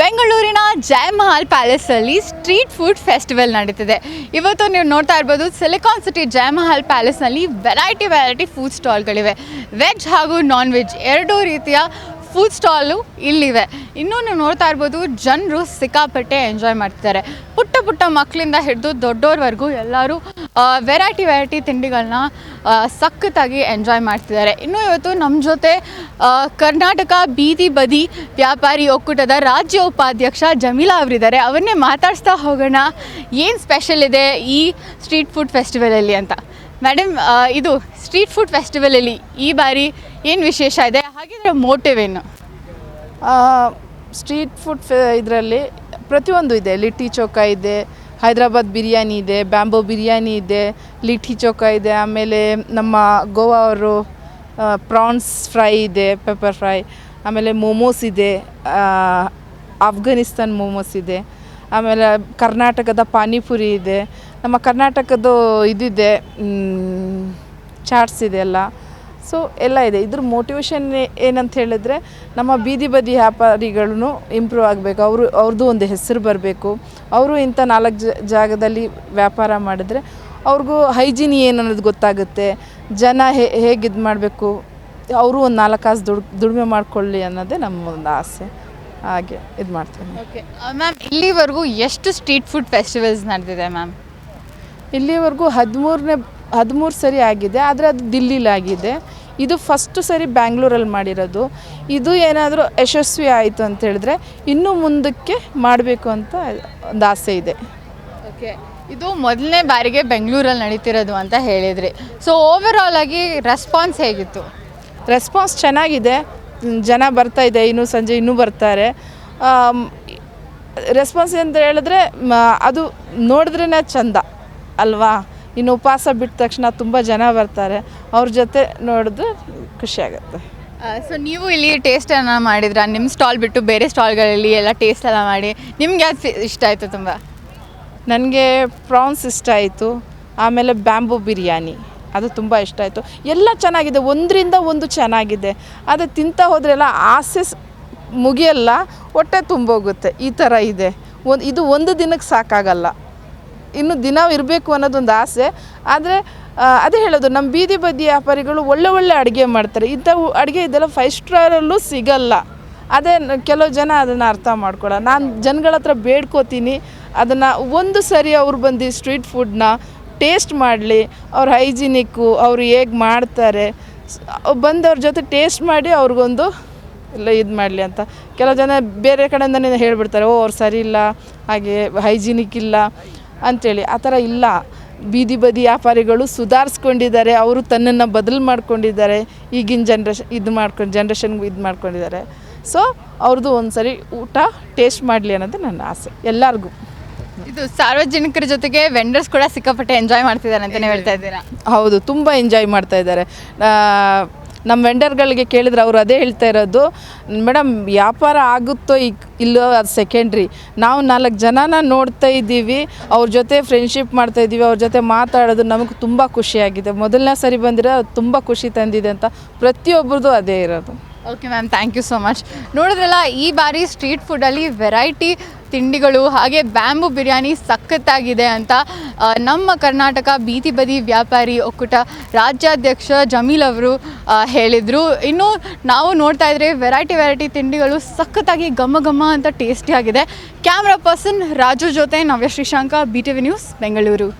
ಬೆಂಗಳೂರಿನ Jayamahal ಪ್ಯಾಲೇಸಲ್ಲಿ street food festival ನಡೀತಿದೆ. ಇವತ್ತು ನೀವು ನೋಡ್ತಾ ಇರ್ಬೋದು silicon city Jayamahal ಪ್ಯಾಲೇಸ್ನಲ್ಲಿ variety variety food ಸ್ಟಾಲ್ಗಳಿವೆ veg ಹಾಗೂ ನಾನ್ ವೆಜ್ ಎರಡೂ ರೀತಿಯ ಫುಡ್ ಸ್ಟಾಲು ಇಲ್ಲಿವೆ. ಇನ್ನೂ ನೀವು ನೋಡ್ತಾ ಇರ್ಬೋದು, ಜನರು ಸಿಕ್ಕಾಪಟ್ಟೆ ಎಂಜಾಯ್ ಮಾಡ್ತಿದ್ದಾರೆ. ಪುಟ್ಟ ಪುಟ್ಟ ಮಕ್ಕಳಿಂದ ಹಿಡಿದು ದೊಡ್ಡೋರ್ವರೆಗೂ ಎಲ್ಲರೂ ವೆರೈಟಿ ವೆರೈಟಿ ತಿಂಡಿಗಳನ್ನ ಸಖತ್ತಾಗಿ ಎಂಜಾಯ್ ಮಾಡ್ತಿದ್ದಾರೆ. ಇನ್ನು ಇವತ್ತು ನಮ್ಮ ಜೊತೆ ಕರ್ನಾಟಕ ಬೀದಿ ಬದಿ ವ್ಯಾಪಾರಿ ಒಕ್ಕೂಟದ ರಾಜ್ಯ ಉಪಾಧ್ಯಕ್ಷ ಜಮೀಲಾ ಅವರಿದ್ದಾರೆ. ಅವನ್ನೇ ಮಾತಾಡಿಸ್ತಾ ಹೋಗೋಣ. ಏನು ಸ್ಪೆಷಲ್ ಇದೆ ಈ ಸ್ಟ್ರೀಟ್ ಫುಡ್ ಫೆಸ್ಟಿವಲಲ್ಲಿ ಅಂತ. ಮೇಡಮ್ ಇದು ಸ್ಟ್ರೀಟ್ ಫುಡ್ ಫೆಸ್ಟಿವಲಲ್ಲಿ ಈ ಬಾರಿ ಏನು ವಿಶೇಷ ಇದೆ? ಹಾಗಿದ್ರೆ ಮೋಟಿವ್ ಏನು? ಸ್ಟ್ರೀಟ್ ಫುಡ್ ಇದರಲ್ಲಿ ಪ್ರತಿಯೊಂದು ಇದೆ. ಲಿಟ್ಟಿ ಚೌಕ ಇದೆ, ಹೈದ್ರಾಬಾದ್ ಬಿರಿಯಾನಿ ಇದೆ, ಬ್ಯಾಂಬೋ ಬಿರಿಯಾನಿ ಇದೆ, ಲಿಟ್ಟಿ ಚೌಕ ಇದೆ, ಆಮೇಲೆ ನಮ್ಮ ಗೋವಾ ಅವರು ಪ್ರಾನ್ಸ್ ಫ್ರೈ ಇದೆ ಪೆಪ್ಪರ್ ಫ್ರೈ ಆಮೇಲೆ ಮೋಮೋಸ್ ಇದೆ ಅಫ್ಘಾನಿಸ್ತಾನ್ ಮೋಮೋಸ್ ಇದೆ, ಆಮೇಲೆ ಕರ್ನಾಟಕದ ಪಾನಿಪುರಿ ಇದೆ, ನಮ್ಮ ಕರ್ನಾಟಕದ್ದು ಇದಿದೆ ಚಾಟ್ಸ್ ಇದೆ ಎಲ್ಲ. ಸೊ ಎಲ್ಲ ಇದೆ. ಇದ್ರ ಮೋಟಿವೇಶನ್ ಏನಂತ ಹೇಳಿದ್ರೆ ನಮ್ಮ ಬೀದಿ ಬದಿ ವ್ಯಾಪಾರಿಗಳೂ ಇಂಪ್ರೂವ್ ಆಗಬೇಕು. ಅವರು ಅವ್ರದ್ದು ಒಂದು ಹೆಸರು ಬರಬೇಕು. ಅವರು ಇಂಥ ನಾಲ್ಕು ಜ ಜಾಗದಲ್ಲಿ ವ್ಯಾಪಾರ ಮಾಡಿದ್ರೆ ಅವ್ರಿಗೂ ಹೈಜೀನ್ ಏನು ಅನ್ನೋದು ಗೊತ್ತಾಗುತ್ತೆ. ಜನ ಹೇಗೆ ಇದು ಮಾಡಬೇಕು. ಅವರು ಒಂದು ನಾಲ್ಕು ಕಾಸು ದುಡ್ ದುಡಿಮೆ ಮಾಡಿಕೊಳ್ಳಿ ಅನ್ನೋದೇ ನಮ್ಮ ಒಂದು ಆಸೆ. ಹಾಗೆ ಇದು ಮಾಡ್ತೀನಿ ಓಕೆ ಮ್ಯಾಮ್ ಇಲ್ಲಿವರೆಗೂ ಎಷ್ಟು ಸ್ಟ್ರೀಟ್ ಫುಡ್ ಫೆಸ್ಟಿವಲ್ಸ್ ನಡೆದಿದೆ ಮ್ಯಾಮ್ ಇಲ್ಲಿವರೆಗೂ ಹದಿಮೂರನೇ ಹದಿಮೂರು ಸರಿ ಆಗಿದೆ ಆದರೆ ಅದು ದಿಲ್ಲಿಲಿ ಆಗಿದೆ ಇದು ಫಸ್ಟು ಸರಿ ಬ್ಯಾಂಗ್ಳೂರಲ್ಲಿ ಮಾಡಿರೋದು. ಇದು ಏನಾದರೂ ಯಶಸ್ವಿ ಆಯಿತು ಅಂತ ಹೇಳಿದ್ರೆ ಇನ್ನೂ ಮುಂದಕ್ಕೆ ಮಾಡಬೇಕು ಅಂತ ಒಂದು ಆಸೆ ಇದೆ. ಓಕೆ. ಇದು ಮೊದಲನೇ ಬಾರಿಗೆ ಬೆಂಗಳೂರಲ್ಲಿ ನಡೀತಿರೋದು ಅಂತ ಹೇಳಿದ್ರಿ. ಸೊ ಓವರಾಲ್ ಆಗಿ ರೆಸ್ಪಾನ್ಸ್ ಹೇಗಿತ್ತು? ರೆಸ್ಪಾನ್ಸ್ ಚೆನ್ನಾಗಿದೆ. ಜನ ಬರ್ತಾ ಇದೆ ಇನ್ನೂ ಸಂಜೆ ಇನ್ನೂ ಬರ್ತಾರೆ. ರೆಸ್ಪಾನ್ಸ್ ಅಂತ ಹೇಳಿದ್ರೆ ಅದು ನೋಡಿದ್ರೇ ಚಂದ ಅಲ್ವಾ? ಇನ್ನು ಉಪವಾಸ ಬಿಟ್ಟ ತಕ್ಷಣ ತುಂಬ ಜನ ಬರ್ತಾರೆ. ಅವ್ರ ಜೊತೆ ನೋಡಿದ್ರೆ ಖುಷಿಯಾಗುತ್ತೆ ಸೊ ನೀವು ಇಲ್ಲಿ ಟೇಸ್ಟನ್ನು ಮಾಡಿದ್ರಾ? ನಿಮ್ಮ ಸ್ಟಾಲ್ ಬಿಟ್ಟು ಬೇರೆ ಸ್ಟಾಲ್ಗಳಲ್ಲಿ ಎಲ್ಲ ಟೇಸ್ಟ್ ಎಲ್ಲ ಮಾಡಿ ನಿಮ್ಗೆ ಯಾವ್ದು ಇಷ್ಟ ಆಯಿತು ತುಂಬ? ನನಗೆ ಪ್ರಾನ್ಸ್ ಇಷ್ಟ ಆಯಿತು ಆಮೇಲೆ ಬ್ಯಾಂಬೂ ಬಿರಿಯಾನಿ ಅದು ತುಂಬ ಇಷ್ಟ ಆಯಿತು. ಎಲ್ಲ ಚೆನ್ನಾಗಿದೆ ಒಂದರಿಂದ ಒಂದು ಚೆನ್ನಾಗಿದೆ. ಅದು ತಿಂತಾ ಹೋದ್ರೆಲ್ಲ ಆಸೆ ಮುಗಿಯಲ್ಲ ಹೊಟ್ಟೆ ತುಂಬೋಗುತ್ತೆ. ಈ ಥರ ಇದೆ. ಒಂದು ಇದು ಒಂದು ದಿನಕ್ಕೆ ಸಾಕಾಗಲ್ಲ. ಇನ್ನು ದಿನ ಇರಬೇಕು ಅನ್ನೋದೊಂದು ಆಸೆ. ಆದರೆ ಅದೇ ಹೇಳೋದು ನಮ್ಮ ಬೀದಿ ಬದಿ ವ್ಯಾಪಾರಿಗಳು ಒಳ್ಳೆ ಒಳ್ಳೆ ಅಡುಗೆ ಮಾಡ್ತಾರೆ. ಇಂಥ ಅಡುಗೆ ಇದೆಲ್ಲ ಫೈವ್ ಸ್ಟಾರಲ್ಲೂ ಸಿಗಲ್ಲ. ಅದೇ ಕೆಲವು ಜನ ಅದನ್ನು ಅರ್ಥ ಮಾಡ್ಕೊಳ್ಳೋ ನಾನು ಜನಗಳ ಹತ್ರ ಬೇಡ್ಕೋತೀನಿ. ಅದನ್ನು ಒಂದು ಸರಿ ಅವ್ರು ಬಂದು ಸ್ಟ್ರೀಟ್ ಫುಡ್ನ ಟೇಸ್ಟ್ ಮಾಡಲಿ. ಅವ್ರ ಹೈಜಿನಿಕ್ಕು ಅವರು ಹೇಗೆ ಮಾಡ್ತಾರೆ. ಬಂದವ್ರ ಜೊತೆ ಟೇಸ್ಟ್ ಮಾಡಿ ಅವ್ರಿಗೊಂದು ಎಲ್ಲ ಇದು ಮಾಡಲಿ ಅಂತ. ಕೆಲವು ಜನ ಬೇರೆ ಕಡೆಯಿಂದನೇ ಹೇಳಿಬಿಡ್ತಾರೆ, ಓ, ಅವ್ರು ಸರಿ ಇಲ್ಲ, ಹಾಗೆ ಹೈಜಿನಿಕ್ ಇಲ್ಲ. ಅಂಥೇಳಿ ಆ ಥರ ಇಲ್ಲ. ಬೀದಿ ಬದಿ ವ್ಯಾಪಾರಿಗಳು ಸುಧಾರಿಸ್ಕೊಂಡಿದ್ದಾರೆ. ಅವರು ತನ್ನನ್ನು ಬದಲು ಮಾಡ್ಕೊಂಡಿದ್ದಾರೆ. ಈಗಿನ ಜನ್ರೇಷನ್ ಇದು ಮಾಡ್ಕೊಂಡು ಜನ್ರೇಷನ್ಗೂ ಇದು ಮಾಡ್ಕೊಂಡಿದ್ದಾರೆ. ಸೊ ಅವ್ರದ್ದು ಒಂದು ಸರಿ ಊಟ ಟೇಸ್ಟ್ ಮಾಡಲಿ ಅನ್ನೋದು ನನ್ನ ಆಸೆ. ಎಲ್ಲರಿಗೂ. ಇದು ಸಾರ್ವಜನಿಕರ ಜೊತೆಗೆ ವೆಂಡರ್ಸ್ ಕೂಡ ಸಿಕ್ಕಾಪಟ್ಟೆ ಎಂಜಾಯ್ ಮಾಡ್ತಿದ್ದಾರೆ ಅಂತಲೇ ಹೇಳ್ತಾ ಇದ್ದೀರಾ? ಹೌದು ತುಂಬ ಎಂಜಾಯ್ ಮಾಡ್ತಾ ಇದ್ದಾರೆ. ನಮ್ಮ ವೆಂಡರ್ಗಳಿಗೆ ಕೇಳಿದ್ರೆ ಅವರು ಅದೇ ಹೇಳ್ತಾ ಇರೋದು, ಮೇಡಮ್, ವ್ಯಾಪಾರ ಆಗುತ್ತೋ ಈಗ ಇಲ್ಲೋ ಅದು ಸೆಕೆಂಡ್ರಿ ನಾವು ನಾಲ್ಕು ಜನನ ನೋಡ್ತಾ ಇದ್ದೀವಿ, ಅವ್ರ ಜೊತೆ ಫ್ರೆಂಡ್ಶಿಪ್ ಮಾಡ್ತಾ ಇದ್ದೀವಿ, ಅವ್ರ ಜೊತೆ ಮಾತಾಡೋದು ನಮಗೆ ತುಂಬ ಖುಷಿಯಾಗಿದೆ. ಮೊದಲನೇ ಸರಿ ಬಂದಿರೋ ತುಂಬ ಖುಷಿ ತಂದಿದೆ ಅಂತ ಪ್ರತಿಯೊಬ್ಬರದು ಅದೇ ಇರೋದು. Okay ma'am thank you so much ನೋಡಿದ್ರಲ್ಲ, ಈ ಬಾರಿ ಸ್ಟ್ರೀಟ್ ಫುಡ್ಡಲ್ಲಿ ವೆರೈಟಿ ತಿಂಡಿಗಳು ಹಾಗೆ ಬ್ಯಾಂಬು ಬಿರಿಯಾನಿ ಸಖತ್ತಾಗಿದೆ ಅಂತ ನಮ್ಮ ಕರ್ನಾಟಕ ಬೀದಿ ಬದಿ ವ್ಯಾಪಾರಿ ಒಕ್ಕೂಟ ರಾಜ್ಯಾಧ್ಯಕ್ಷ ಜಮೀಲ್ ಅವರು ಹೇಳಿದರು. ಇನ್ನು ನಾವು ನೋಡ್ತಾ ಇದ್ರೆ ವೆರೈಟಿ ವೆರೈಟಿ ತಿಂಡಿಗಳು ಸಖತ್ತಾಗಿ ಘಮ ಘಮ ಅಂತ ಟೇಸ್ಟಿಯಾಗಿದೆ ಕ್ಯಾಮ್ರಾ ಪರ್ಸನ್ ರಾಜು ಜೊತೆ Navya Shrishanka B T V news Bengaluru.